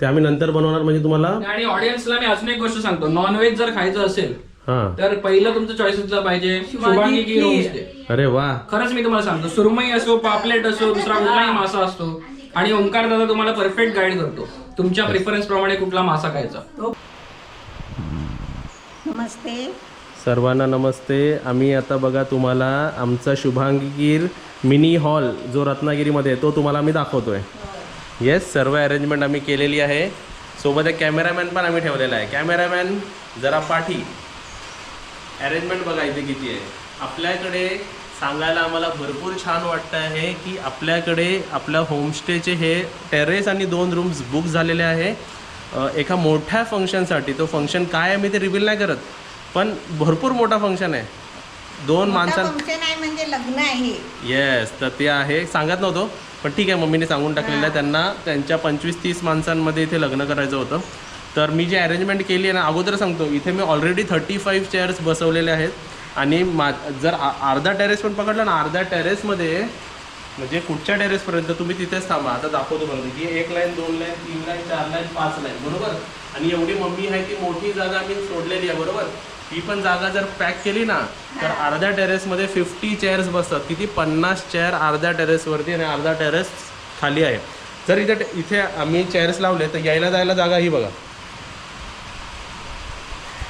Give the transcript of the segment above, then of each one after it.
ते आम्ही नंतर बनवणार म्हणजे तुम्हाला आणि ऑडियन्सला मी अजून एक गोष्ट सांगतो. नॉनव्हेज जर खायचं असेल हां. तर पहिलं तुमचं चॉईस पाहिजे. शुभांगी की होमस्टे अरे वा. खरंच मी तुम्हाला सांगतो. सुरमई असो पापलेट असो दुसरा कुठलाही मासा असतो आणि ओंकार दादा तुम्हाला परफेक्ट गाईड करतो. तुमच्या प्रेफरन्स प्रमाणे कुठला मासा खायचा. नमस्ते. सर्वांना नमस्ते. आम्ही आता बघा तुम्हाला आमचा शुभांगीर मिनी हॉल जो रत्नागिरीमध्ये आहे तो तुम्हाला आम्ही दाखवतोय. येस सर्व अरेंजमेंट आम्ही केलेली आहे. सोबत एक कॅमेरामॅन पण आम्ही ठेवलेला आहे. कॅमेरामॅन जरा पाठी. अरेंजमेंट बघा इथे किती आहे. आपल्याकडे सांगायला आम्हाला भरपूर छान वाटतं आहे की आपल्याकडे आपल्या होमस्टेचे हे टेरेस आणि दोन रूम्स बुक झालेले आहे. एका मोठ्या फंक्शनसाठी तो फंक्शन काय आहे मी ते रिव्हील नाही करत. पण भरपूर मोठा फंक्शन आहे. दोन माणसां फंक्शन आहे म्हणजे लग्न आहे. येस तर ते आहे. सांगत नव्हतो. पण ठीक आहे मम्मीने सांगून टाकलेलं आहे. त्यांना त्यांच्या पंचवीस तीस माणसांमध्ये इथे लग्न करायचं होतं. तर मी जी अरेंजमेंट केली आहे ना अगोदर सांगतो इथे मी ऑलरेडी थर्टी फाईव्ह चेअर्स बसवलेले आहेत. आणि मा जर अर्धा टेरेस पण पकडला ना अर्ध्या टेरेसमध्ये म्हणजे कुठच्या टेरेसपर्यंत तुम्ही तिथेच थांबा. आता दाखवतो बघा की एक लाईन दोन लाईन तीन लाईन चार लाईन पाच लाईन बरोबर? आणि एवढी मम्मी आहे ती मोठी जागा मी सोडलेली आहे बरोबर? ही पण जागा जर पॅक केली ना तर अर्ध्या टेरेसमध्ये फिफ्टी चेअर्स बसतात. किती? पन्नास चेअर अर्ध्या टेरेसवरती आणि अर्धा टेरेस खाली आहे. जर इथे इथे आम्ही चेअर्स लावले तर यायला जायला जागा ही बघा.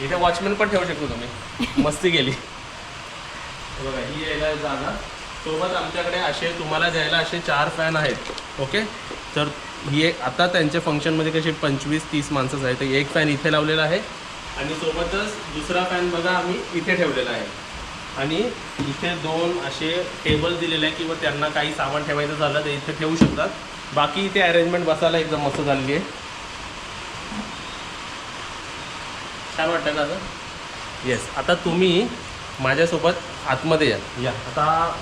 इथे वॉचमॅन पण ठेवू शकतो तुम्ही. मस्ती केली. बघा ही यायला जागा. सोबत आमच्याकडे असे तुम्हाला द्यायला असे चार फॅन आहेत. ओके तर ही एक आता त्यांच्या फंक्शनमध्ये कसे पंचवीस तीस माणसंच आहे तर एक फॅन इथे लावलेला आहे. आणि सोबतच दुसरा फॅन बघा आम्ही इथे ठेवलेला आहे. आणि इथे दोन असे टेबल दिलेले आहे किंवा त्यांना काही सामान ठेवायचं झालं तर इथे ठेवू शकतात. बाकी इथे अरेंजमेंट बसायला एकदम मस्त झालेली आहे. छान वाटतं का आता येस आता तुम्ही माझ्यासोबत आतमध्ये या. या. आता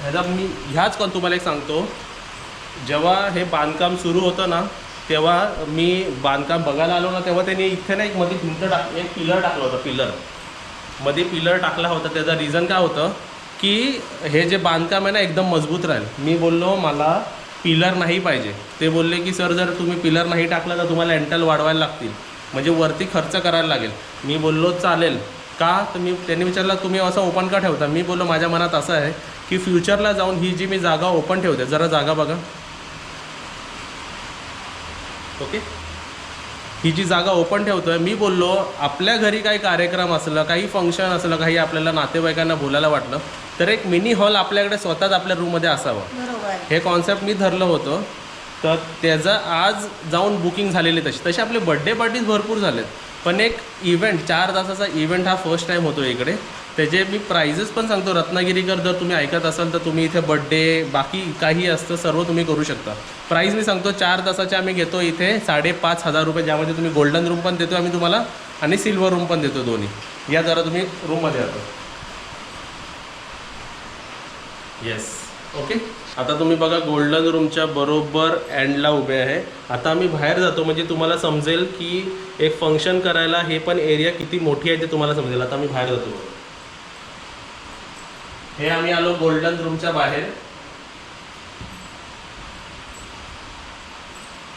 ह्याचा मी ह्याच कॉल तुम्हाला एक सांगतो. जेव्हा हे बांधकाम सुरू होतं ना तेव्हा मी बांधकाम बघायला आलो ना तेव्हा त्यांनी इथे ना एक मध्ये भिंत टाक एक पिलर टाकलं होतं पिलर. मध्ये पिलर टाकला होता त्याचा रिझन काय होतं की हे जे बांधकाम आहे ना एकदम मजबूत राहील. मी बोललो मला पिलर नाही पाहिजे. ते बोलले की सर जर तुम्ही पिलर नाही टाकला तर तुम्हाला एंटल वाढवायला लागतील. म्हणजे वरती खर्च करायला लागेल. मी बोललो चालेल. का? तर मी त्यांनी विचारलं तुम्ही असं ओपन का ठेवता? मी बोललो माझ्या मनात असं आहे की फ्युचरला जाऊन ही जी मी जागा ओपन ठेवते जरा जागा बघा. ओके ही जी जागा ओपन ठेवतोय मी बोललो आपल्या घरी काही कार्यक्रम असलं काही फंक्शन असलं काही आपल्याला नातेवाईकांना बोलायला वाटलं तर एक मिनी हॉल आपल्याकडे स्वतःच आपल्या रूममध्ये असावं. हे कॉन्सेप्ट मी धरलं होतं. तर त्याचं आज जाऊन बुकिंग झालेली तशी तसे आपले बड्डे पार्टीज भरपूर झालेत. पण एक इव्हेंट चार तासाचा इव्हेंट हा फर्स्ट टाईम होतो इकडे. त्याचे मी प्राइजेस पण सांगतो. रत्नागिरीकर जर तुम्ही ऐकत असाल तर तुम्ही इथे बड्डे बाकी काही असतं सर्व तुम्ही करू शकता. प्राईज मी सांगतो चार तासाचे आम्ही घेतो इथे. साडेपाच हजार रुपये ज्यामध्ये तुम्ही गोल्डन रूम पण देतो आम्ही तुम्हाला आणि सिल्वर रूम पण देतो दोन्ही. या जरा तुम्ही रूममध्ये येतो येस ओके आता तुम्ही बघा गोल्डन रूमच्या बरोबर एंडला उभे आहे. आता आम्ही बाहेर जातो म्हणजे तुम्हाला समजेल की एक फंक्शन करायला हे पण एरिया किती मोठी आहे ते तुम्हाला समजेल. आता आम्ही बाहेर जातो. हे आम्ही आलो गोल्डन रूमच्या बाहेर.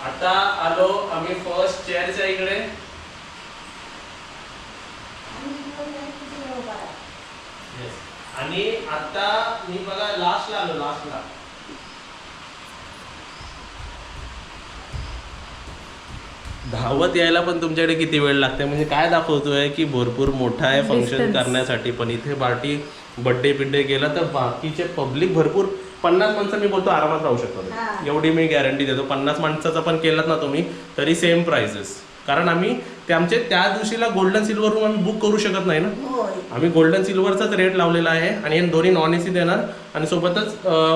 आता आलो आम्ही फर्स्ट चेअरच्या इकडे. आणि आता मी बघा लास्टला आलो लास्टला धावत यायला पण तुमच्याकडे किती वेळ लागते? म्हणजे काय दाखवतोय की भरपूर मोठा आहे फंक्शन करण्यासाठी. पण इथे पार्टी बड्डे बिड्डे केला तर बाकीचे पब्लिक भरपूर पन्नास माणसं मी बोलतो आरामात राहू हा. शकतात एवढी मी गॅरंटी देतो. पन्नास माणसाचा पण केलात ना तुम्ही तरी सेम प्राइजेस कारण आम्ही ते आमचे त्या दिवशीला गोल्डन सिल्वर रूम आम्ही बुक करू शकत नाही ना? आम्ही गोल्डन सिल्वरचाच रेट लावलेला आहे आणि दोन्ही नॉन ए सी देणार आणि सोबतच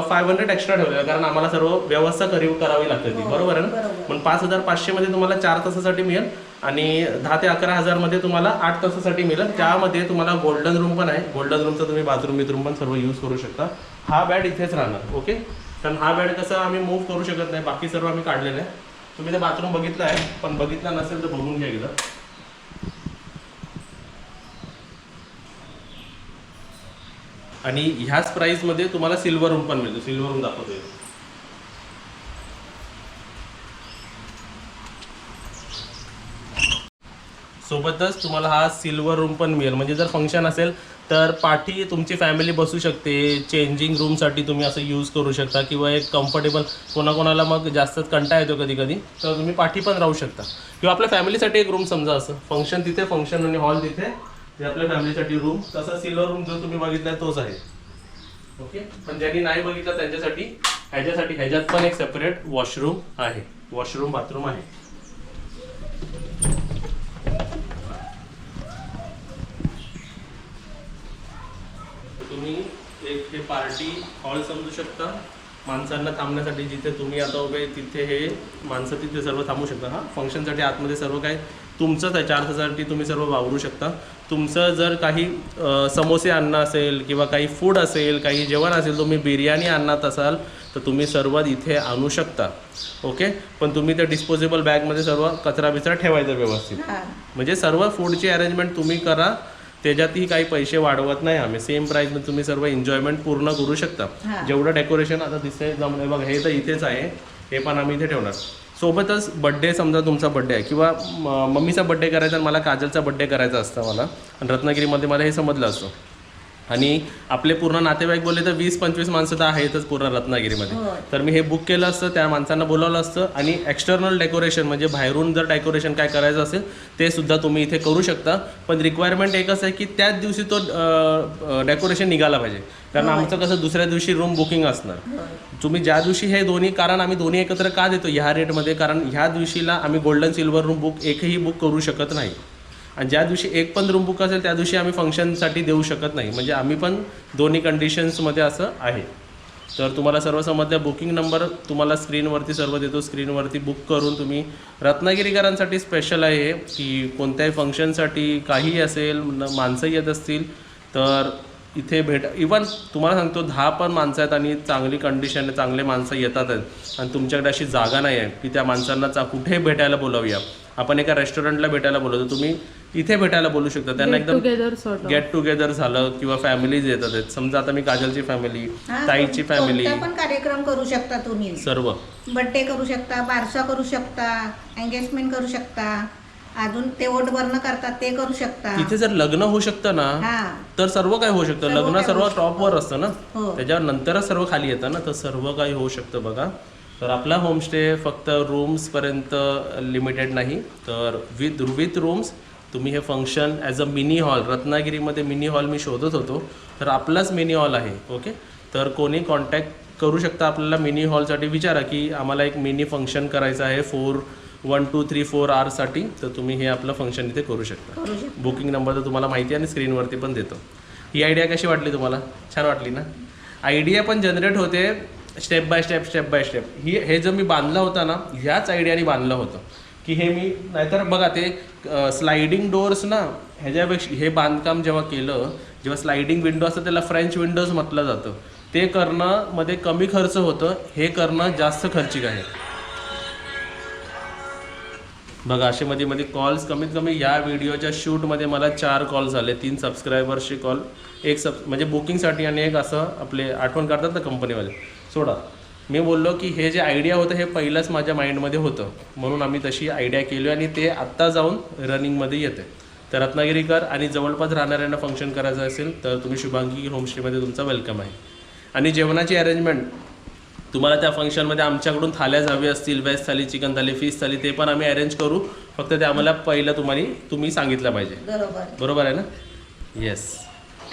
फाय हंड्रेड एक्स्ट्रा ठेवलेलं कारण आम्हाला सर्व व्यवस्था करी करावी लागते ती. बरोबर आहे ना. पण पाच हजार पाचशेमध्ये तुम्हाला चार तासासाठी मिळेल आणि दहा ते अकरा हजारमध्ये तुम्हाला आठ तासासाठी मिळेल. त्यामध्ये तुम्हाला गोल्डन रूम पण आहे. गोल्डन रूमचा तुम्ही बाथरूम बिथरूम पण सर्व यूज करू शकता. हा बॅड इथेच राहणार ओके कारण हा बॅड कसं आम्ही मूव्ह करू शकत नाही. बाकी सर्व आम्ही काढलेलं आहे. तुम्ही ते बाथरूम बघितलं आहे पण बघितलं नसेल तर बघून घ्या गेलं आणि ह्याच प्राईसमध्ये तुम्हाला सिल्वर रूम पण मिळतो. सिल्वर रूम दाखवतोय. सोबतच तुम्हाला हा सिल्वर रूम पण मिळेल. म्हणजे जर फंक्शन असेल तर पाठी तुमची फॅमिली बसू शकते. चेंजिंग रूमसाठी तुम्ही असं यूज करू शकता किंवा एक कम्फर्टेबल कोणाकोणाला मग जास्तच कंटा येतो कधी कधी तर तुम्ही पाठी पण राहू शकता. किंवा आपल्या फॅमिलीसाठी एक रूम समजा असं. फंक्शन तिथे फंक्शन आणि हॉल तिथे. ते आपल्या फॅमिलीसाठी रूम तसा सिल्वर रूम जो तुम्ही बघितला तोच आहे. ओके पण ज्यांनी नाही बघितलं त्यांच्यासाठी ह्याच्यासाठी ह्याच्यात पण एक सेपरेट वॉशरूम आहे. वॉशरूम बाथरूम आहे. तुम्ही एक हे पार्टी हॉल समजू शकता. माणसांना थांबण्यासाठी जिथे तुम्ही आता उभे तिथे हे माणसं तिथे सर्व थांबू शकता. हां फंक्शनसाठी आतमध्ये सर्व काय तुमचंच आहे चार तासासाठी तुम्ही सर्व वावरू शकता. तुमचं जर काही समोसे आणणं असेल किंवा काही फूड असेल काही जेवण असेल तुम्ही बिर्याणी आणत असाल तर तुम्ही सर्व इथे आणू शकता. ओके? पण तुम्ही ते डिस्पोजेबल बॅगमध्ये सर्व कचरा बिचरा ठेवायचा व्यवस्थित. म्हणजे सर्व फूडची अरेंजमेंट तुम्ही करा. त्याच्यातही काही पैसे वाढवत नाही आम्ही. सेम प्राईसमध्ये तुम्ही सर्व एन्जॉयमेंट पूर्ण करू शकता. जेवढं डेकोरेशन आता दिसतंय जमलंय बघा हे तर इथेच आहे. हे पण आम्ही इथे ठेवणार. सोबतच बड्डे समजा तुमचा बड्डे आहे किंवा मम्मीचा बड्डे करायचा आणि मला काजलचा बड्डे करायचा असता मला आणि रत्नागिरीमध्ये मला हे समजलं असतं. आणि आपले पूर्ण नातेवाईक बोलले तर वीस पंचवीस माणसं तर आहेतच पूर्ण रत्नागिरीमध्ये. तर मी हे बुक केलं असतं त्या माणसांना बोलावलं असतं आणि एक्सटर्नल डेकोरेशन म्हणजे बाहेरून जर डेकोरेशन काय करायचं असेल ते सुद्धा तुम्ही इथे करू शकता पण रिक्वायरमेंट एकच आहे की त्याच दिवशी तो डेकोरेशन निघाला पाहिजे कारण. आमचं कसं दुसऱ्या दिवशी रूम बुकिंग असणार. तुम्ही ज्या दिवशी हे दोन्ही कारण आम्ही दोन्ही एकत्र का देतो ह्या रेटमध्ये कारण ह्या दिवशीला आम्ही गोल्डन सिल्वर रूम बुक एकही बुक करू शकत नाही आणि ज्या दिवशी एक पण रूम बुक असेल त्या दिवशी आम्ही फंक्शनसाठी देऊ शकत नाही. म्हणजे आम्ही पण दोन्ही कंडिशन्समध्ये असं आहे. तर तुम्हाला सर्व समजलं बुकिंग नंबर तुम्हाला स्क्रीनवरती सर्व देतो. स्क्रीनवरती बुक करून तुम्ही रत्नागिरीकरांसाठी स्पेशल आहे की कोणत्याही फंक्शनसाठी काही असेल माणसं येत असतील तर इथे भेट इवन तुम्हाला सांगतो दहा पण माणसं आहेत आणि चांगली कंडिशन आहे चांगले माणसं येतात आहेत आणि तुमच्याकडे अशी जागा नाही आहे की त्या माणसांना चा कुठे भेटायला बोलावूया. आपण एका रेस्टॉरंटला भेटायला बोलवतो तुम्ही इथे भेटायला बोलू शकता. त्यांना एकदम गेट टुगेदर झालं किंवा फॅमिलीज येतात. आहेत समजा आता मी काजलची फॅमिली ताईची फॅमिली पण कार्यक्रम करू शकता तुम्ही. सर्व. बर्थडे करू शकता बारसा करू शकता एंगेजमेंट करू शकता. अजून ते ओट भरणं करतात ते करू शकता. तिथे जर लग्न होऊ शकतं ना तर सर्व काही होऊ शकतं. लग्न सर्व. टॉपवर असतं ना. हो. त्याच्यावर नंतरच सर्व खाली येतं ना तर सर्व काही होऊ शकतं बघा. तर आपला होमस्टे फक्त रूम्सपर्यंत लिमिटेड नाही. तर विथ विथ रूम्स तुम्ही हे function as a mini hall रत्नागिरीमध्ये मिनी हॉल मी शोधत होतो. तर आपलाच मिनी हॉल आहे ओके तर कोणी कॉन्टॅक्ट करू शकता आपल्याला मिनी हॉलसाठी विचारा की आम्हाला एक मिनी फंक्शन करायचं आहे four one two three four आवर्ससाठी तर तुम्ही हे आपलं फंक्शन इथे करू शकता. करू शकता. बुकिंग नंबर तर तुम्हाला माहिती आहे आणि स्क्रीनवरती पण देतो. ही आयडिया कशी वाटली तुम्हाला? छान वाटली ना? आयडिया पण जनरेट होते. Step by step step by step. ही हे जर मी बांधलं होतं ना ह्याच आयडियाने बांधलं होतं. की हे मी नाहीतर बघा ते स्लायडिंग डोअर्स ना ह्याच्यापेक्षा हे बांधकाम जेव्हा केलं जेव्हा स्लायडिंग विंडो असतं त्याला फ्रेंच विंडोज म्हटलं जातं. ते करणं मध्ये कमी खर्च होतं हे करणं जास्त खर्चिक आहे. बघा असे मध्ये मध्ये कॉल्स कमीत कमी या व्हिडिओच्या शूटमध्ये मला चार कॉल झाले तीन सबस्क्रायबर्सचे कॉल एक सब म्हणजे बुकिंगसाठी आणि एक असं आपले आठवण करतात ना कंपनीवाले सोडा. मी बोललो की हे जे आयडिया होतं हे पहिलंच माझ्या माइंडमध्ये होतं. म्हणून आम्ही तशी आयडिया केली आणि ते आत्ता जाऊन रनिंगमध्ये येते. तर रत्नागिरीकर आणि जवळपास राहणाऱ्यांना फंक्शन करायचं असेल तर तुम्ही शुभांगी होमस्टेमध्ये तुमचं वेलकम आहे. आणि जेवणाची अरेंजमेंट तुम्हाला त्या फंक्शनमध्ये आमच्याकडून थाल्या हवी असतील veg thali chicken thali fish thali ते पण आम्ही अरेंज करू. फक्त ते आम्हाला पहिलं तुम्हाला तुम्ही सांगितलं पाहिजे. बरोबर. आहे ना? येस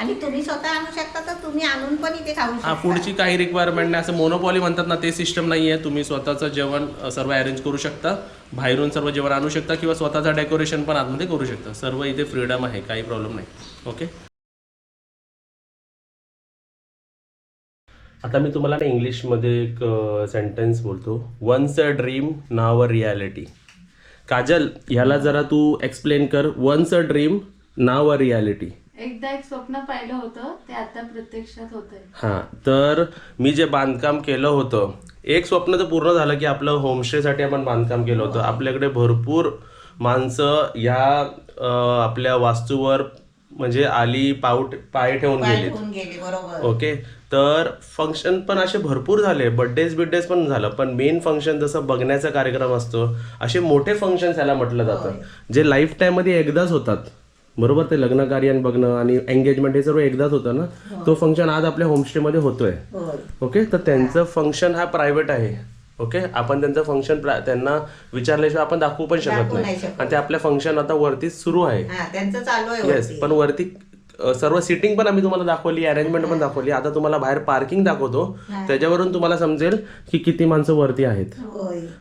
आणि तुम्ही स्वतः आणू शकता तर तुम्ही आणून पण इथे खाऊ हा शकता. पुढची काही रिक्वायरमेंट नाही असं मोनोपॉली म्हणतात ना ते सिस्टम नाही आहे तुम्ही स्वतःचं जेवण अ, सर्व अरेंज करू शकता. बाहेरून सर्व जेवण आणू शकता किंवा स्वतःचं डेकोरेशन पण आतमध्ये करू शकता. सर्व इथे फ्रीडम आहे काही प्रॉब्लेम नाही. ओके आता मी तुम्हाला ना इंग्लिशमध्ये एक सेंटेन्स बोलतो. Once a dream now a reality Kajal ह्याला जरा तू एक्सप्लेन कर. Once a dream now a reality एकदा एक स्वप्न पाहिलं होतं ते आता प्रत्यक्षात होत आहे हां तर मी जे बांधकाम केलं होतं एक स्वप्न तर पूर्ण झालं की आपलं होमस्टेसाठी आपण बांधकाम केलं होतं. आपल्याकडे भरपूर माणसं ह्या अं, आपल्या वास्तूवर म्हणजे आली पाऊट पाय ठेवून पाय गेलीत. ठेवून गेली बरोबर. ओके? तर फंक्शन पण असे भरपूर झाले बड्डेज बिड्डेज पण झालं पण मेन फंक्शन जसं बघण्याचा कार्यक्रम असतो असे मोठे फंक्शन याला म्हटलं जातं जे लाईफ टाईममध्ये एकदाच होतात. बरोबर ते लग्न कार्य आणि बघणं आणि एंगेजमेंट हे सर्व एकदाच होतं ना? तो फंक्शन आज आपल्या होमस्टे मध्ये होतोय ओके तर त्यांचं फंक्शन हा प्रायव्हेट आहे. ओके आपण त्यांचं फंक्शन त्यांना विचारल्याशिवाय आपण दाखवू पण शकत नाही. आणि ते आपल्या फंक्शन आता वरतीच सुरू आहे. हा येस वरती. पण वरती सर्व सिटिंग पण आम्ही तुम्हाला दाखवली अरेंजमेंट पण दाखवली. आता तुम्हाला बाहेर पार्किंग दाखवतो. त्याच्यावरून तुम्हाला समजेल की किती माणसं वरती आहेत.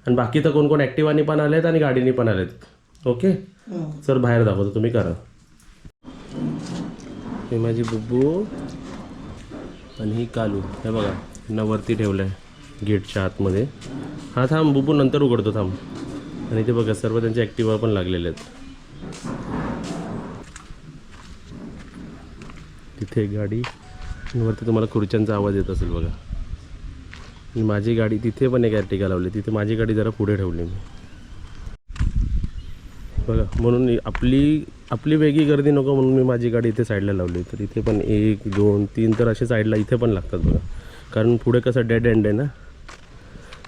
आणि बाकी तर कोण कोण ऍक्टिवानी पण आलेत आणि गाडीनी पण आलेत. ओके. सर बाहेर दाखवतो तुम्ही करा. हे माझी बुब्बू आणि ही कालू. हे बघा यांना वरती ठेवलं आहे गेटच्या आतमध्ये. हा थांब बुब्बू नंतर उघडतो थांब. आणि ते बघा सर्व त्यांचे ॲक्टिवा पण लागलेले आहेत. तिथे गाडी वरती तुम्हाला खुर्च्यांचा आवाज येत असेल बघा. माझी गाडी तिथे पण एक ॲर्टिका लावली. तिथे माझी गाडी जरा पुढे ठेवली मी. बघा म्हणून आपली आपली वेगळी गर्दी नको म्हणून मी माझी गाडी इथे साईडला लावली. तर इथे पण एक दोन तीन तर असे साईडला इथे पण लागतात बघा. कारण पुढे कसं डेड एंड आहे ना?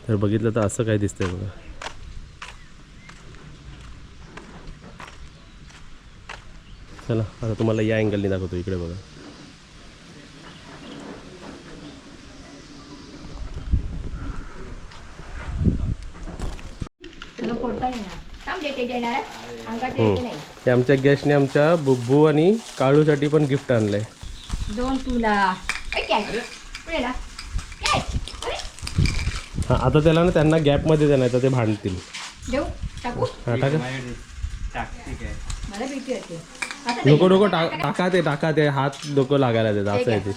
तर बघितलं तर असं काय दिसतंय बघा. चला आता तुम्हाला या अँगलने दाखवतो. इकडे बघा. हम्म. हे. आमच्या गेस्टने आमच्या बुब्बू आणि काळूसाठी पण गिफ्ट आणलंय. दोन तुला. हा आता त्याला ना त्यांना गॅपमध्ये देणार तर ते भांडतील. देऊ? टाकू? हा टाका. मला भीती होते आता नको नको टा- टाका ते टाका ते. हात डोकं लागायला देतात असं आहे ते.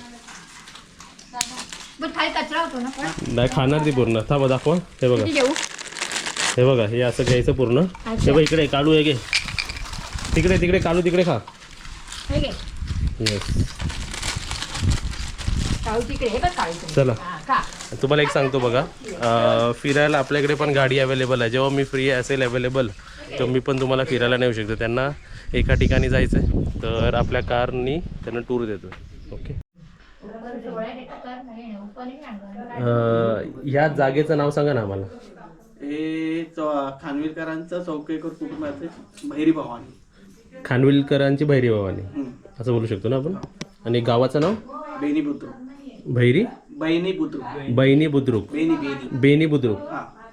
बघ खाली कचरा होतो ना पण नाही खाणार ती पूर्ण. थांबा दाखवा. हे बघा. किती देऊ? हे बघा हे असं घ्यायचं पूर्ण. हे बघ इकडे काळू आहे घे. तिकडे तिकडे काळू तिकडे खा. हे हे. चला. हा, तुम्हाला एक सांगतो बघा फिरायला आपल्याकडे पण गाडी अवेलेबल आहे. जेव्हा मी फ्री असेल अवेलेबल तेव्हा मी पण तुम्हाला फिरायला नेऊ शकतो. त्यांना एका ठिकाणी जायचं आहे तर आपल्या कारनी त्यांना टूर देतो ओके ह्या जागेचं नाव सांगा ना आम्हाला. हे चौ- खानविलकरांचं चौकेकर कुटुंबाचे भैरी भवानी. खानविलकरांची भैरी भवानी. असं बोलू शकतो ना आपण? आणि गावाचं नाव? बेनी बुद्रुक. भैरी? बहिणी बुद्रुक. बैनी बुद्रुक. बेनी बेनी. बेनी बुद्रुक. हा.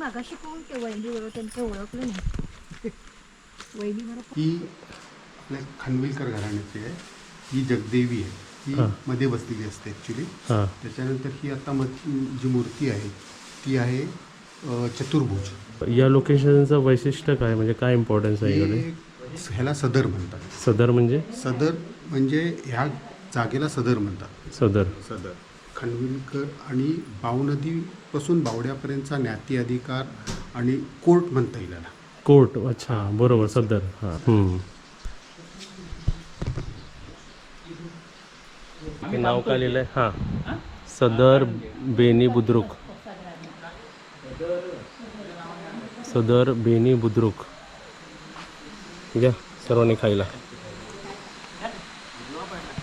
मागाशी कोण ते वैली बरोबर त्यांचं ओळखलं नाही? वैली बरोबर ही आपल्या खानविलकर घराण्याची आहे. ही जगदेवी आहे. ही. मध्ये बसलेली असते ॲक्च्युली हां. त्याच्यानंतर ही आता जी मूर्ती आहे ती आहे चतुर्भुज. या लोकेशनचं वैशिष्ट्य काय? म्हणजे काय इम्पॉर्टन्स आहे इकडे हे ह्याला सदर म्हणतात. सदर म्हणजे? सदर म्हणजे ह्या जागेला सदर म्हणतात. सदर. सदर. खानविलकर आणि बाव नदीपासून बावड्यापर्यंतचा ज्ञाती अधिकार आणि कोर्ट म्हणता येईल याला. कोर्ट अच्छा बरोबर सदर हां. हे नाव काय लिहिलंय? हां. सदर बेनी बुद्रुक. सदर बेनी बुद्रुक. घ्या सर्वांनी खायला.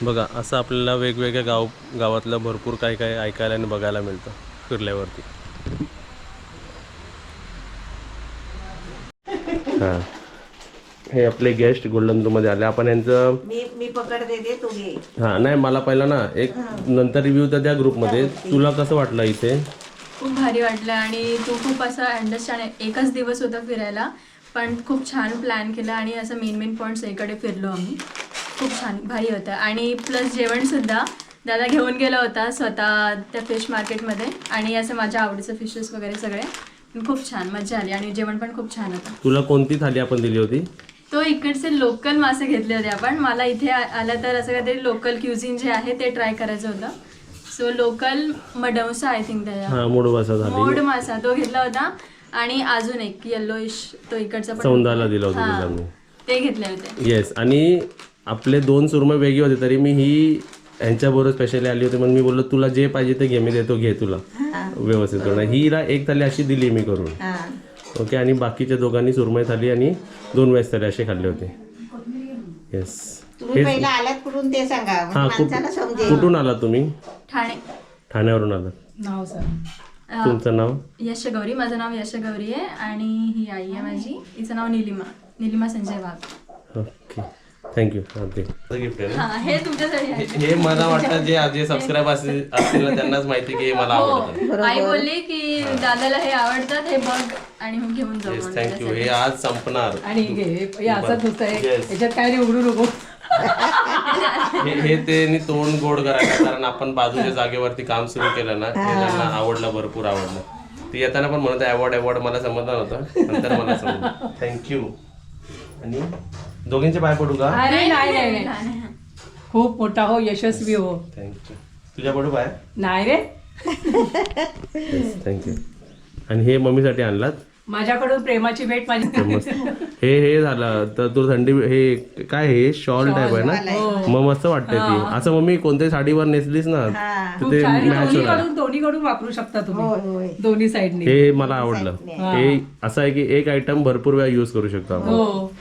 बघा असं आपल्याला वेगवेगळ्या गाव गावातलं भरपूर काय काय ऐकायला आणि बघायला मिळतं. फिरल्यावरती. हां. हे आपले गेस्ट गोल्डन रूममध्ये आले. आपण यांचं मी मी पकडते ते तू घे. हां नाही मला पहिला ना एक नंतर रिव्ह्यू तर त्या ग्रुपमध्ये तुला कसं वाटलं इथे? खूप भारी वाटलं आणि तू खूप असं अंडरस्टँड एकच दिवस होता फिरायला पण खूप छान प्लॅन केला आणि असं मेन मेन पॉईंट्स एकडे फिरलो आम्ही. खूप छान भारी होतं. आणि प्लस जेवणसुद्धा दादा घेऊन गेला होता स्वतः त्या फिश मार्केटमध्ये आणि असं माझ्या आवडीचं फिशेस वगैरे सगळे. खूप छान मजा आली आणि जेवण पण खूप छान होतं. तुला कोणती थाली आपण दिली होती? तो इकडचे लोकल मासे घेतले होते आपण. मला इथे आलं तर असं काहीतरी लोकल क्युझिन जे आहे ते ट्राय करायचं होतं. सो लोकल मडवसा आय थिंक हा मूड मासा तो घेतला होता. आणि अजून एक येल्लोइश तो इकडचा सौंदाला दिला होता ते घेतले होते. येस आणि आपले दोन सुरमई वेगळे होते तरी मी ही ह्यांच्याबरोबर स्पेशली आली होती म्हणून मी बोललो तुला जे पाहिजे ते घे मी देतो घे तुला. व्यवस्थित करून हिला एक थाली अशी दिली मी करून. हा. ओके आणि बाकीच्या दोघांनी सुरमई थाली आणि दोन वेज थाली असे खाल्ले होते. येस तुम्ही पहिला आलात कुठून ते सांगा. हा म्हणजे कुठ माणसाला समजेल. कुठून आलात तुम्ही? ठाणे. ठाण्यावरून आलात. सांग. तुमचं नाव? यशगौरी माझं नाव यशगौरी आहे आणि ही आई आहे माझी. हिचं नाव निलिमा. निलिमा संजय वाघ. थँक्यू हां ते. गिफ्ट आहे ना? हा हे तुमच्यासाठी आहे. हे- हे मला वाटतं जे जे सबस्क्राईब असतील असतील ना त्यांनाच माहिती की हे मला आवडतं. आई बोलली की दादाला हे आवडतात हे बघ आणि मग घेऊन जाऊ येस म्हणून थँक्यू हे आज संपणार. आणि घे हे असंच नुसतं आहे. Yes. याच्यात काय नाही उघडू नको. हे हे ते तोंड गोड करायचं कारण आपण बाजूच्या जागेवरती काम सुरू केलं ना हे त्यांना आवडलं भरपूर आवडलं. ते येताना पण म्हणत अवॉर्ड अवॉर्ड मला समजलं नव्हतं नंतर मला समजलं. थँक्यू आणि दोघींचे पाय पडू का? अरे नाही नाही. खूप मोठा हो यशस्वी हो. थँक्यू तुझ्या पडू पाय? नाही रे. थँक्यू आणि हे मम्मीसाठी आणलात? माझ्याकडून प्रेमाची भेट माझी. मस्त. हे हे झालं. तर तू थंडी हे काय हे? शॉल टाईप आहे ना? मग मस्त वाटते ती. असं मम्मी कोणत्याही साडीवर नेसलीस ना तर ते मॅच होणार. दोन्हीकडून वापरू शकता तुम्ही. दोन्ही साईडने हे मला आवडलं. हे असं आहे की एक आयटम भरपूर वेळा यूज करू शकतो आपण. हो.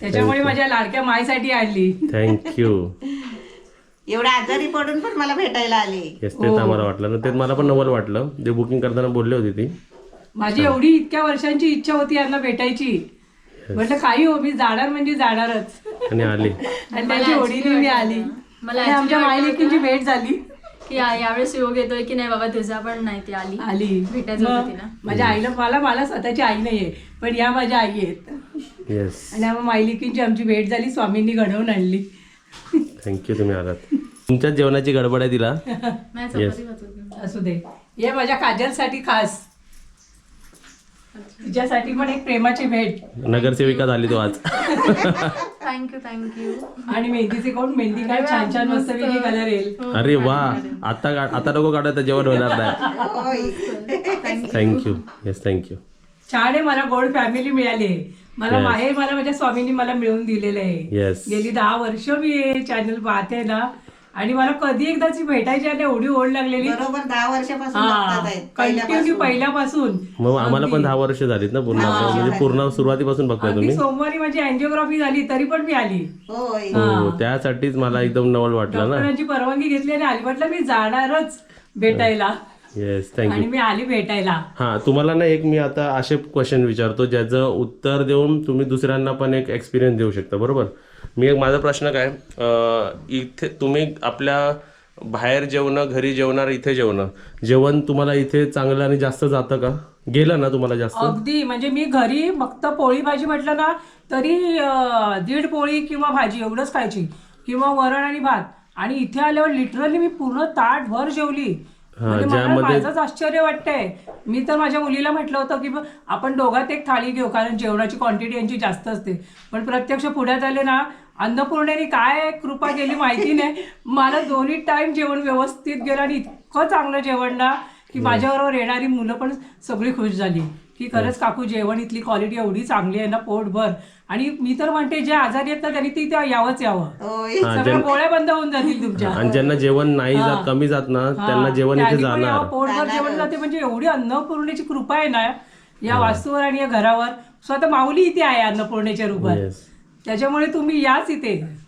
त्याच्यामुळे माझ्या लाडक्या मायसाठी आणली. थँक्यू एवढं आजारी पडून पण मला भेटायला आले. येस तेच आम्हाला वाटलं. ना तेच मला पण नवल वाटलं. ते बुकिंग करताना बोलली होती ती. माझी एवढी इतक्या वर्षांची इच्छा होती यांना भेटायची. म्हटलं काही हो मी जाणार म्हणजे जाणारच. आणि आली. आणि त्यांची ओढीने मी आली. मला आणि आमच्या मायलेकींची भेट झाली. या- यावेळेस योग येतोय की नाही बाबा तुझा पण नाही ती आली. आली. भेटायचं होतं मग तिला. माझ्या आईला मला मला स्वतःची आई नाहीये पण या माझ्या आई आहेत. येस आणि आम्हा मायलिकींची आमची भेट झाली स्वामींनी घडवून आणली. थँक्यू तुम्ही आलात. तुमच्याच जेवणाची गडबड आहे तिला. नाही Yes. चपाती खात होती. असू दे. ये माझ्या काजलसाठी खास. तिच्यासाठी पण एक प्रेमाची भेट. नगरसेविका झाली तो आज. थँक्यू थँक्यू आणि मेहंदीचे कोण? मेहंदी काय? छान छान मस्त. वेगळी कलर येईल. अरे वा आता का- आता नको काढत जेवण होणार नाही. थँक्यू येस थँक्यू छान आहे मला गोड फॅमिली मिळाली. आहे मला Yes. माहेर मला माझ्या स्वामींनी मला मिळवून दिलेलं आहे. येस गेली दहा वर्ष मी हे चॅनल पाहते ना. आणि मला कधी एकदाची भेटायची आणि एवढी ओढ लागलेली. बरोबर दहा वर्षापासून बघतात आहेत कंटिन्यू पहिल्यापासून. पहिल्यापासून. मग आम्हाला पण दहा वर्ष झालीत ना पूर्ण म्हणजे पूर्ण सुरुवातीपासून बघताय अगदी तुम्ही. सोमवारी माझी अँजिओग्राफी झाली तरी पण मी आली. होय. हो त्यासाठीच मला एकदम नवल वाटलं ना. डॉक्टरांची परवानगी घेतली आणि आली म्हटलं मी जाणारच भेटायला. येस थँक्यू आणि मी आली भेटायला. हां तुम्हाला ना एक मी आता असे क्वेश्चन विचारतो ज्याचं उत्तर देऊन तुम्ही दुसऱ्यांना पण एक एक्सपिरियन्स देऊ शकता बरोबर? मी एक माझा प्रश्न काय इथे तुम्ही आपल्या बाहेर जेवणं घरी जेवणार इथे जेवणं जेवण तुम्हाला इथे चांगलं आणि जास्त जातं का? गेलं ना तुम्हाला जास्त? अगदी. म्हणजे मी घरी फक्त पोळी भाजी म्हटलं ना तरी दीड पोळी किंवा भाजी एवढंच खायची. किंवा वरण आणि भात. आणि इथे आल्यावर लिटरली मी पूर्ण ताट भर जेवली. म्हणजे मला ज्यामध्ये- माझंच आश्चर्य वाटतंय. मी तर माझ्या मुलीला म्हटलं होतं की ब- आपण दोघात एक थाळी घेऊ कारण जेवणाची क्वांटिटी यांची जास्त असते. पण प्रत्यक्ष पुण्यात आले ना अन्नपूर्णेने काय कृपा केली माहिती नाही. मला दोन्ही टाइम जेवण व्यवस्थित गेलं आणि इतकं चांगलं जेवण ना की माझ्याबरोबर येणारी मुलं पण सगळी खुश झाली. की खरंच काकू जेवण इथली क्वालिटी एवढी चांगली आहे ना पोटभर. आणि मी तर म्हणते जे आजारी आहेत ना त्यांनी तिथे यावंच यावं. हां. सगळ्या गोळ्या बंद होऊन जातील तुमच्या. आणि ज्यांना जेवण नाही जात कमी जात ना त्यांना जेवण इथे त्यांनी पण जाणार. पोटभर जेवण जाते म्हणजे एवढी अन्नपूर्णेची कृपा आहे ना या वास्तूवर आणि या घरावर. स्वतः माऊली इथे आहे अन्नपूर्णेच्या रूपात. त्याच्यामुळे तुम्ही याच इथे.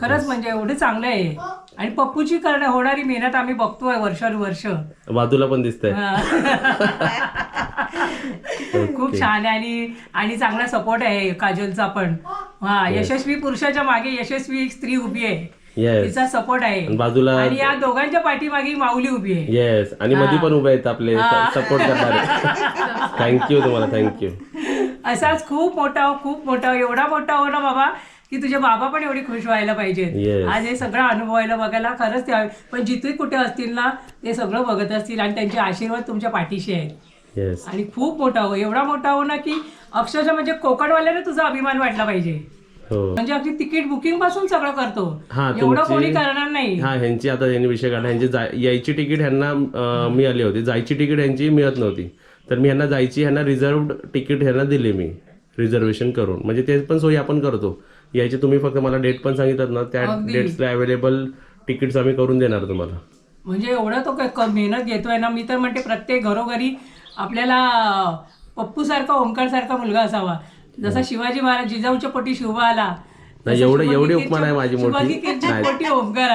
खरंच म्हणजे एवढं चांगलं आहे. आणि पप्पूची करणं होणारी मेहनत आम्ही बघतोय वर्षानुवर्ष. बाजूला पण दिसतंय. खूप छान आहे आणि आणि चांगला सपोर्ट आहे काजलचा पण. हा यशस्वी पुरुषाच्या मागे यशस्वी एक स्त्री उभी आहे. तिचा सपोर्ट आहे. बाजूला आणि या दोघांच्या पाठीमागे माऊली उभी आहे. येस आणि मध्ये पण उभे आहेत आपले सपोर्ट करणारे. थँक्यू तुम्हाला थँक्यू असाच खूप मोठा हो खूप मोठा एवढा मोठा हो ना बाबा. की तुझे बाबा पण एवढी खुश व्हायला Yes. आज हे सगळं अनुभवायला बघायला खरंच ते पण जिथे कुठे असतील ना ते सगळं बघत असतील आणि त्यांचे आशीर्वाद तुमच्या पाठीशी आहेत. येस आणि खूप मोठा हो. एवढा मोठा हो ना की अक्षरशः म्हणजे कोकणवाल्याने तुझा अभिमान वाटला पाहिजे. हो. म्हणजे अगदी तिकीट बुकिंगपासून सगळं करतो. हा, एवढं तुमची- कोणी करणार नाही. हा ह्यांची आता ह्यांनी विषय काढला. ह्यांची जाय यायची तिकीट ह्यांना अं, मिळाली होती. जायची तिकीट ह्यांची मिळत नव्हती. तर मी ह्यांना जायची ह्यांना रिझर्वड तिकीट ह्यांना दिली मी. रिझर्वेशन करून. म्हणजे ते पण सोयी आपण करतो. यायची तुम्ही फक्त मला डेट पण सांगितलं ना त्या अगदी. डेट्सला अवेलेबल तिकीट्स आम्ही करून देणार तुम्हाला. म्हणजे एवढं तो क- क- मेहनत घेतोय ना मी तर म्हणते प्रत्येक घरोघरी आपल्याला पप्पू सारखा ओंकार सारखा मुलगा असावा. जसा शिवाजी महाराज जिजाऊच्या पोटी शिवबा आला नाही, एवढं- एवढी उपमा नाही माझी मोठी. नाही.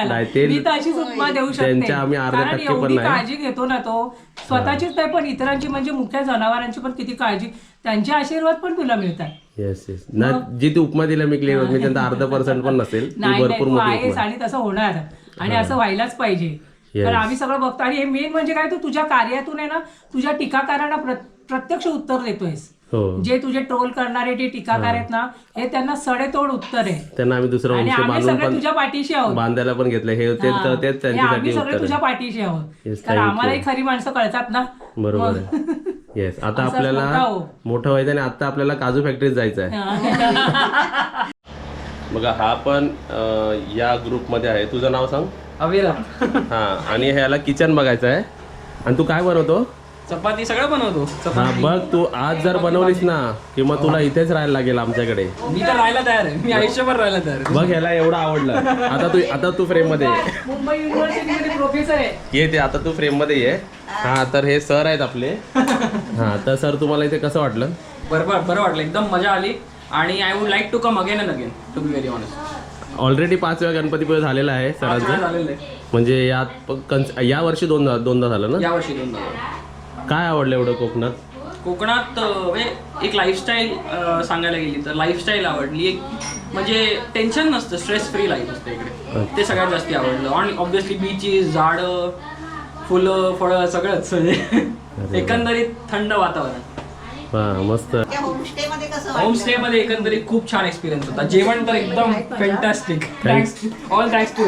नाही, ते- मी तर अशीच उपमा देऊ शकते. त्यांच्या आम्ही अर्ध्या कारण टक्के पण एवढी नाही. काळजी घेतो ना तो. स्वतःचीच नाही पण इतरांची म्हणजे मुख्य जनावरांची पण किती काळजी. त्यांचे आशीर्वाद पण तुला मिळतात. येस येस ना जी ती उपमा दिली मी क्लिअर मी त्यांचा अर्धा पर्सेंट पण नसेल. ती नाही नाही भरपूर तू मोठी आहेस उपमा. आहे. आणि तसं होणार. आणि असं व्हायलाच पाहिजे. Yes. तर आम्ही सगळं बघतो. आणि हे मेन म्हणजे काय? तू तुझ्या कार्यातून आहे ना तुझ्या टीकाकारांना प्र- प्रत्यक्ष उत्तर देतोयस. जे तुझे ट्रोल करणारे जे टीकाकार आहेत ना हे त्यांना सडेतोड उत्तर आहे. त्यांना आम्ही दुसरं आणि आम्ही सगळे तुझ्या पाठीशी आहोत. बांधायला पण घेतलं हे ते हा. तर तेच हे त्यांच्यासाठी आम्ही सगळे उत्तर तुझ्या आहे पाठीशी आहोत. Yes, तर thank you. आम्हालाही खरी माणसं कळतात ना. बरोबर. आहे. येस आता असंच आपल्याला मोठा हो. मोठं व्हायचं आणि आता आपल्याला काजू फॅक्टरीत जायचं आहे बघा हा पण अं, या ग्रुपमध्ये आहे. तुझं नाव सांग. अविरा हा आणि ह्याला किचन बघायचं आहे आणि तू काय बनवतो? चपाती सगळं बनवतो. हा चपाती. बघ तू आज जर बनवलीस ना की मग तुला इथेच राहायला लागेल आमच्याकडे. मी तर राहायला तयार आहे. मी आयुष्यभर राहायला तयार आहे. बघ ह्याला एवढं आवडलं. आता तू आता तू फ्रेममध्ये ये. मुंबई युनिव्हर्सिटीमध्ये प्रोफेसर आहे. ये ते आता तू फ्रेममध्ये ये. हा तर हे सर आहेत आपले. हा तर सर तुम्हाला इथे कसं वाटलं? बरोबर बरं वाटलं. एकदम मजा आली. आणि I would like to come again and again to be very honest already पाच वेळा गणपतीपुळे झालेला आहे सरांचं. झालेलं आहे. म्हणजे यात प- कन्स- या वर्षी दोनदा दोनदा झालं ना? यावर्षी दोनदा काय आवडलं एवढं कोकणात? कोकणात अं, म्हणजे एक लाईफस्टाईल सांगायला गेली तर लाईफस्टाईल आवडली. एक म्हणजे टेन्शन नसतं स्ट्रेस फ्री लाईफ असतं इकडे. ते सगळ्यात जास्ती आवडलं. आणि ऑब्व्हियसली बीचेस झाडं फुलं फळं सगळंच. म्हणजे एकंदरीत थंड वातावरण. हा मस्त. त्या होमस्टे मध्ये कसं वाटलं? होमस्टे मध्ये एकंदरीत खूप छान एक्सपिरियन्स होता. जेवण तर एकदम fantastic thanks all thanks to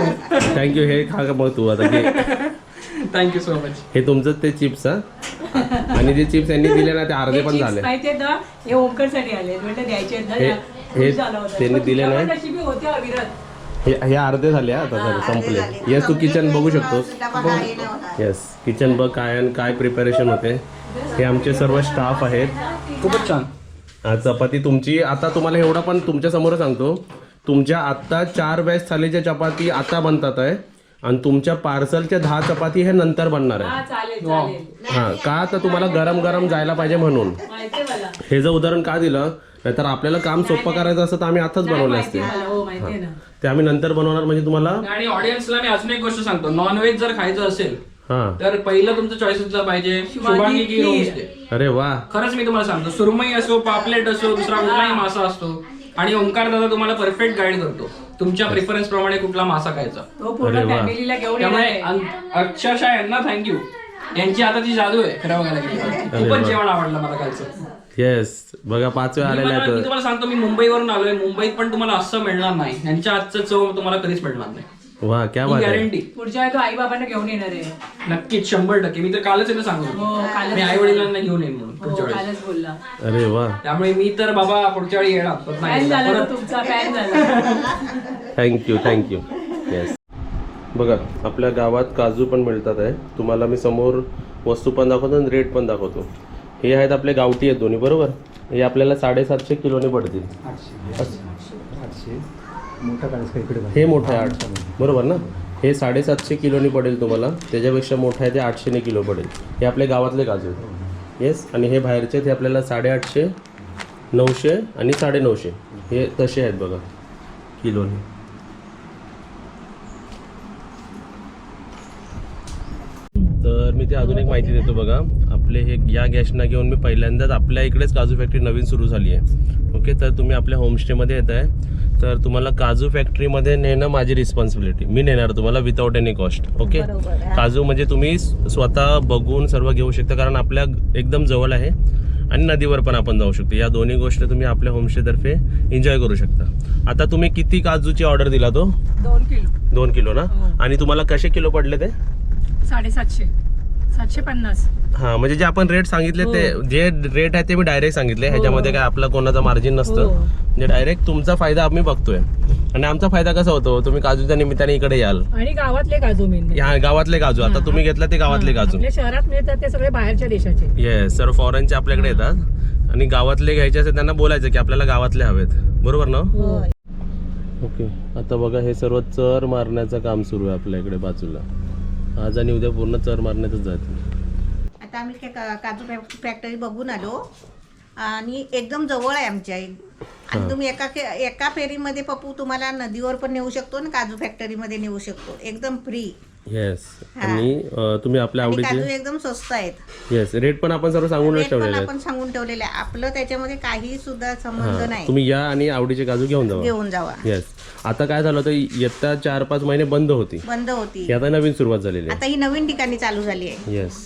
thank you हे खा का मग तू आता? की थँक्यू सो मच हे तुमचं ते चिप्स हा? आणि जे चिप्स यांनी दिले ना ते अर्धे पण झाले. हे आले म्हटलं द्यायचे हे- हे. त्यांनी दिले नाही? नशिबी अविरत हे हे अर्धे झाले हा? आता झाले संपले. येस तू किचन बघू शकतोस. येस किचन बघ काय आणि काय प्रिपरेशन होते. हे आमचे सर्व स्टाफ आहेत. खूपच छान. हा, चपाती तुमची. आता तुम्हाला एवढं पण तुमच्यासमोर सांगतो. तुमच्या आत्ता चार बॅच थालीच्या चपाती आता बनतात आहे. आणि तुमच्या पार्सलच्या दहा चपाती हे नंतर बनणार हा आहे हा का तर तुम्हाला गरम गरम जायला पाहिजे म्हणून. हे जर उदाहरण का दिलं नाहीतर आपल्याला काम सोपं करायचं असतं तर आम्ही आताच बनवले असते. मला हो ते आम्ही नंतर बनवणार म्हणजे तुम्हाला आणि ऑडियन्सला मी अजून एक गोष्ट सांगतो. नॉनव्हेज जर खायचं असेल हा. तर पहिलं तुमचं चॉईस असलं पाहिजे. शुभांगी की होमस्टे अरे वा. खरंच मी तुम्हाला सांगतो. सुरमई असो पापलेट असो दुसरा कुठलाही मासा असतो. आणि ओंकार दादा तुम्हाला परफेक्ट गाईड करतो. तुमच्या प्रिफरन्स प्रमाणे कुठला मासा खायचा? तो पूर्ण अरे वा. फॅमिलीला घेऊन येणार त्यामुळे आहे. अं- अक्षरशः यांना थँक्यू यांची आता ती जादू आहे खरं बघायला गेलं. खूपच जेवण आवडलं मला कालचं. येस बघा पाच वेळा मी आलेले मला- मी आहेत तुम्हाला सांगतो मी मुंबईवरून आलोय. मुंबईत पण तुम्हाला असं मिळणार नाही. यांच्या आजचं चव तुम्हाला कधीच मिळणार नाही. वा क्या बात आहे. गॅरंटी पुढच्या वेळी तो आई बाबांना घेऊन येणार आहे. नक्कीच शंभर टक्के. मी तर कालच येतं सांगतो हो मी आई वडिलांना घेऊन येईन म्हणून हो पुढच्या वेळेस. कालच बोलला. अरे वा. त्यामुळे मी तर बाबा पुढच्या वेळी येणार पण नाही फॅन झाला परत तो तुमचा फॅन झाला. थँक्यू थँक्यू येस बघा आपल्या गावात काजू पण मिळतात आहे. तुम्हाला मी समोर वस्तू पण दाखवतो आणि रेट पण दाखवतो. हे आहेत आपले गावठी आहेत दोन्ही बरोबर? हे आपल्याला साडेसातशे किलोने पडतील. हे मोठं आहे आठशे. बरोबर ना? हे साडेसातशे किलोनी पडेल तुम्हाला. त्याच्यापेक्षा मोठं आहे ते आठशेने किलो पडेल. हे आपल्या गावातले काजू आहेत. येस आणि हे बाहेरचे हे आपल्याला साडेआठशे नऊशे आणि साडेनऊशे. हे तसे आहेत बघा. किलोने. तर मी ते अजून एक माहिती देतो बघा. आपले हे या गॅसना घेऊन मी पहिल्यांदाच आपल्या इकडेच काजू फॅक्टरी नवीन सुरू झाली आहे. ओके तर तुम्ही आपल्या होमस्टेमध्ये येत आहे तर तुम्हाला काजू फॅक्टरीमध्ये नेणं माझी रिस्पॉन्सिबिलिटी मी नेणार तुम्हाला विदाऊट एनी कॉस्ट ओके काजू म्हणजे तुम्ही स्वतः बघून सर्व घेऊ शकता कारण आपल्या एकदम जवळ आहे आणि नदीवर पण आपण जाऊ शकतो. या दोन्ही गोष्टी तुम्ही आपल्या होमस्टेतर्फे एन्जॉय करू शकता. आता तुम्ही किती काजूची ऑर्डर दिला तो? दोन किलो. दोन किलो ना? आणि तुम्हाला कसे किलो पडले ते? साडेसातशे. सातशे पन्नास. हा म्हणजे जे आपण रेट सांगितले ते जे रेट आहे ते मी डायरेक्ट सांगितले. ह्याच्यामध्ये काय आपला कोणाचा मार्जिन नसतं. हो. म्हणजे डायरेक्ट तुमचा फायदा आम्ही बघतोय. आणि आमचा फायदा कसा होतो? तुम्ही काजूच्या निमित्ताने इकडे याल. आणि गावातले काजू मेन ह्या गावातले काजू. आता तुम्ही घेतला ते गावातले काजू. शहरात मिळतात ते सगळे बाहेरच्या देशाचे. येस सर फॉरेनचे आपल्याकडे येतात. आणि गावातले घ्यायचे असेल त्यांना बोलायचं की आपल्याला गावातले हवेत. बरोबर ना? ओके आता बघा हे सर्व चर मारण्याचं काम सुरू आहे आपल्या इकडे बाजूला. आज आणि उद्या पूर्ण चर मारण्यातच जाते आता आम्ही का- काजू फॅक्टरी बघून आलो. आणि एकदम जवळ आहे आमच्या. आणि तुम्ही एका एका फेरीमध्ये पप्पू तुम्हाला नदीवर पण नेऊ शकतो आणि काजू फॅक्टरीमध्ये नेऊ शकतो. एकदम फ्री येस हा. आणि अं, तुम्ही आपल्या आणि काजू आवडीचे एकदम स्वस्त आहेत. येस रेट पण आपण सर्व सांगूनच रेट पण ठेवलेले आहेत. आपण सांगून ठेवलेले आहे. आपलं त्याच्यामध्ये काही सुद्धा संबंध हा. नाही. तुम्ही या आणि आवडीचे काजू घेऊन जावा. घेऊन जावा. येस आता काय झालं होतं इयत्ता चार पाच महिने बंद होती. बंद होती. ही आता नवीन सुरुवात झालेली आता ही नवीन ठिकाणी चालू झाली आहे. आहे येस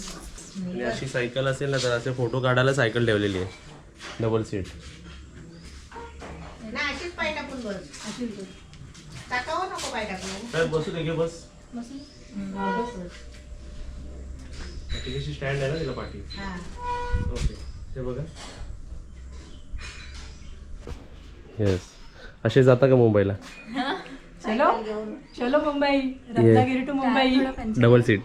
आणि अशी सायकल असेल ना तर असे फोटो काढायला सायकल ठेवलेली आहे. डबल सीट ना अशीच पाय टाकून बस टाकावं नको पाय टाकून. बसू दे घे बस तिकडची स्टँड आहे ना तिला पाठी. हा. ओके. ते बघा. येस असे जाता का मुंबईला? चलो. चलो Mumbai. Ratnagiri to Mumbai. Double seat